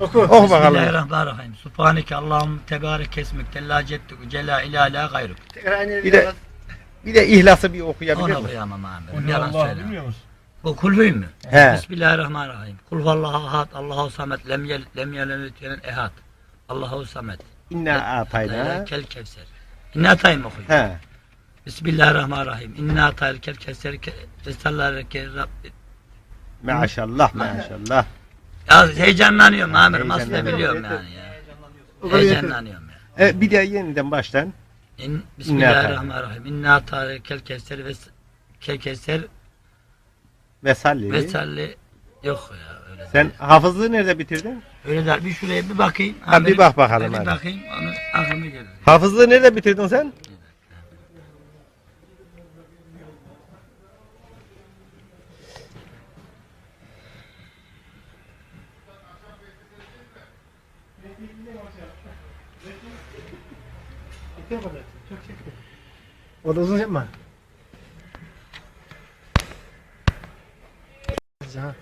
Oku. Oku bakalım. Bismillahirrahmanirrahim. Subhaneke Allahum tebarek esmik la cettuk cela ilahe gayruk. Bir de bir de ihlası bir okuyabilir Onu misin? okuyamam amirim. Kul Yalan Allah söyleme. bilmiyor musun? Bu kulhuyum mu? He. Bismillahirrahmanirrahim. Kul huvallahu ahad, Allahu samet, lem yel lem lem ehad. Allahu samet. İnna atayna. Kel kevser. İnna atayım okuyun. He. Bismillahirrahmanirrahim. İnna atayl kel kevser. Rabbi. Maşallah maşallah. Ya heyecanlanıyorum amirim. Aslında Heyecanlanıyorum. biliyorum yani ya. Yeter. Heyecanlanıyorum ya. E, bir de yeniden baştan. İn, Bismillahirrahmanirrahim. İnna atayl kel kevser ve kel kevser Ve salli. ve salli. Yok ya öyle. Sen hafızlığı nerede bitirdin? Öyle der. Bir şuraya bir bakayım. Ha, bir bak bakalım Bir hadi. bakayım. Onu aklıma gelir. Hafızlığı nerede bitirdin sen? O da uzun yapma. Ha.